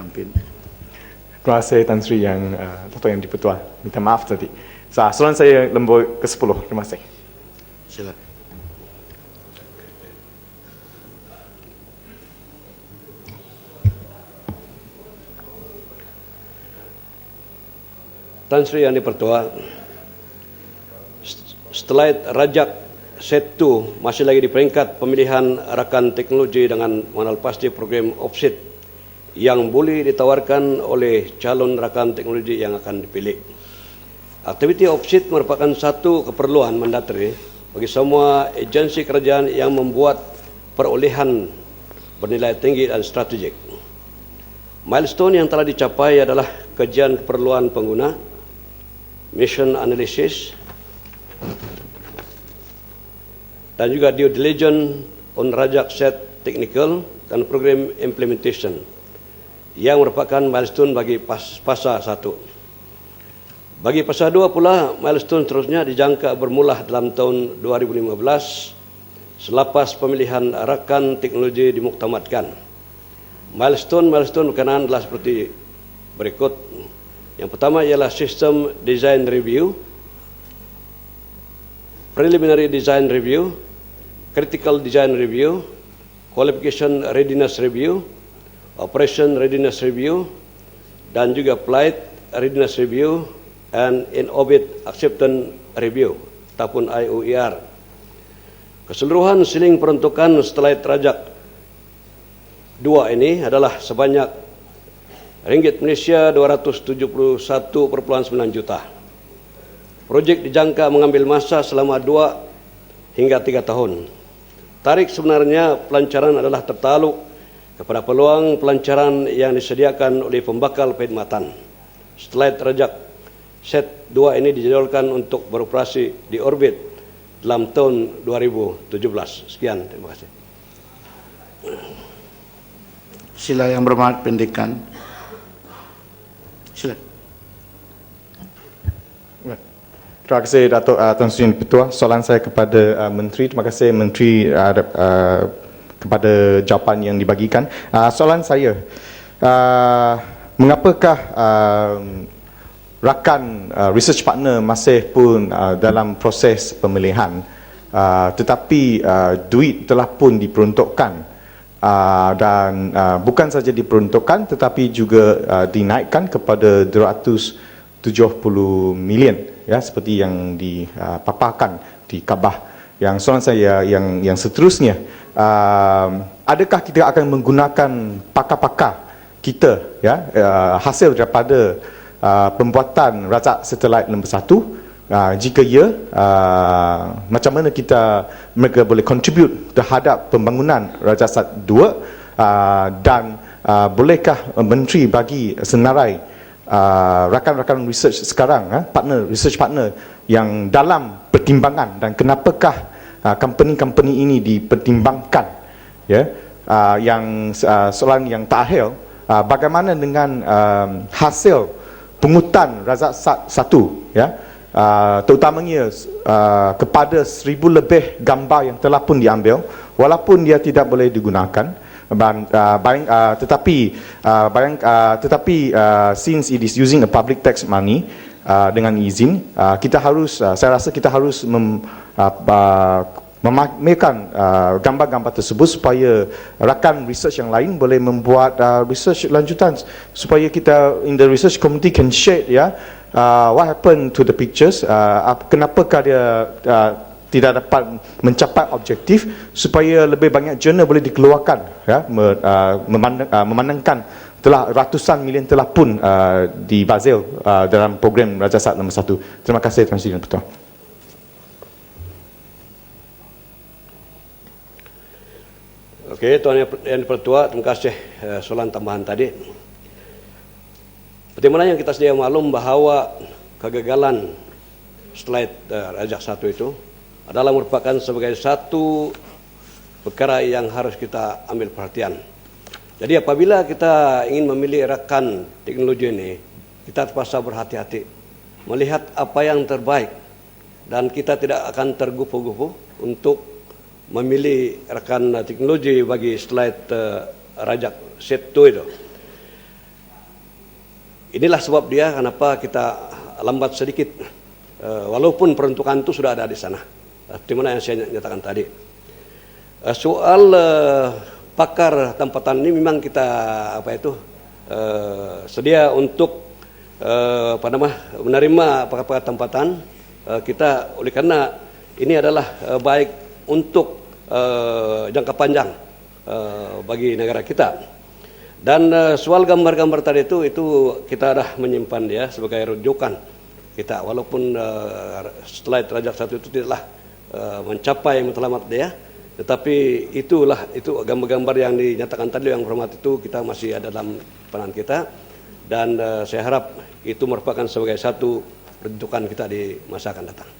tampil. Terima kasih Tan Sri yang uh, Yang Dipertua. Minta maaf tadi. So, soalan saya lembut ke-10. Terima kasih. Sila. Tan Sri Yang Dipertua, setelah rajak set 2 masih lagi di peringkat pemilihan rakan teknologi dengan mengenal pasti program offset yang boleh ditawarkan oleh calon rakan teknologi yang akan dipilih. Aktiviti offset merupakan satu keperluan mandatory bagi semua agensi kerajaan yang membuat perolehan bernilai tinggi dan strategik. Milestone yang telah dicapai adalah kajian keperluan pengguna, mission analysis, dan juga due diligence on rajak set technical dan program implementation yang merupakan milestone bagi fasa satu. Bagi fasa dua pula, milestone seterusnya dijangka bermula dalam tahun 2015 selepas pemilihan rakan teknologi dimuktamadkan. Milestone-milestone berkenaan adalah seperti berikut. Yang pertama ialah sistem design review, preliminary design review, critical design review, qualification readiness review, operation readiness review, dan juga flight readiness review and in-orbit acceptance review ataupun IOER. Keseluruhan siling peruntukan setelah terajak dua ini adalah sebanyak ringgit Malaysia 271.9 juta. Projek dijangka mengambil masa selama dua hingga tiga tahun. Tarik sebenarnya pelancaran adalah tertaluk kepada peluang pelancaran yang disediakan oleh pembakal perkhidmatan. Setelah terajak set 2 ini dijadwalkan untuk beroperasi di orbit dalam tahun 2017. Sekian, terima kasih. Sila yang berhormat pendekan. Sila. Terima kasih Datuk uh, Tan Sri Petua. Soalan saya kepada uh, Menteri. Terima kasih Menteri uh, uh, kepada jawapan yang dibagikan. Uh, soalan saya, uh, mengapakah uh, rakan uh, research partner masih pun uh, dalam proses pemilihan? Uh, tetapi uh, duit telah pun diperuntukkan. Uh, dan uh, bukan saja diperuntukkan tetapi juga uh, dinaikkan kepada 270 million ya seperti yang dipaparkan di Kabah yang soalan saya yang yang seterusnya uh, adakah kita akan menggunakan pakar-pakar kita ya uh, hasil daripada uh, pembuatan racak satelit nombor satu? Uh, jika ya uh, macam mana kita mereka boleh contribute terhadap pembangunan racak sat dua? Uh, dan uh, bolehkah menteri bagi senarai uh, rakan-rakan research sekarang uh, partner research partner yang dalam pertimbangan dan kenapakah uh, company-company ini dipertimbangkan ya. Uh, yang uh, soalan yang terakhir uh, bagaimana dengan uh, hasil pungutan razak satu ya? Uh, terutamanya uh, kepada seribu lebih gambar yang telah pun diambil walaupun dia tidak boleh digunakan. Uh, barang, uh, tetapi uh, barang, uh, tetapi uh, since it is using a public tax money uh, dengan izin uh, kita harus uh, saya rasa kita harus mem, uh, memamerkan uh, gambar-gambar tersebut supaya rakan research yang lain boleh membuat uh, research lanjutan supaya kita in the research community can share ya yeah, uh, what happened to the pictures uh, kenapakah dia uh, tidak dapat mencapai objektif supaya lebih banyak jurnal boleh dikeluarkan ya uh, memandang, uh, memandangkan telah ratusan milion telah pun uh, dibazil uh, dalam program Raja Sat nombor satu. Terima kasih Tuan Sri dan Ketua. Okey, Tuan Yang Pertua, terima kasih uh, soalan tambahan tadi. Seperti mana yang kita sedia maklum bahawa kegagalan slide uh, Rajak satu itu adalah merupakan sebagai satu perkara yang harus kita ambil perhatian. Jadi apabila kita ingin memilih rakan teknologi ini, kita terpaksa berhati-hati melihat apa yang terbaik dan kita tidak akan tergupu-gupu untuk memilih rekan teknologi bagi slide uh, rajak set 2 itu. inilah sebab dia kenapa kita lambat sedikit Eh, walaupun peruntukan itu sudah ada di sana. Eh, Seperti mana yang saya nyatakan tadi. Eh, Soal eh, pakar tempatan ini memang kita apa itu eh, sedia untuk apa nama menerima pakar-pakar tempatan kita oleh karena ini adalah baik untuk jangka panjang bagi negara kita. Dan soal gambar-gambar tadi itu itu kita dah menyimpan dia sebagai rujukan kita walaupun eh, setelah rajak satu itu tidaklah eh, mencapai matlamat dia tetapi itulah itu gambar-gambar yang dinyatakan tadi yang hormat itu kita masih ada dalam penan kita dan eh, saya harap itu merupakan sebagai satu rujukan kita di masa akan datang.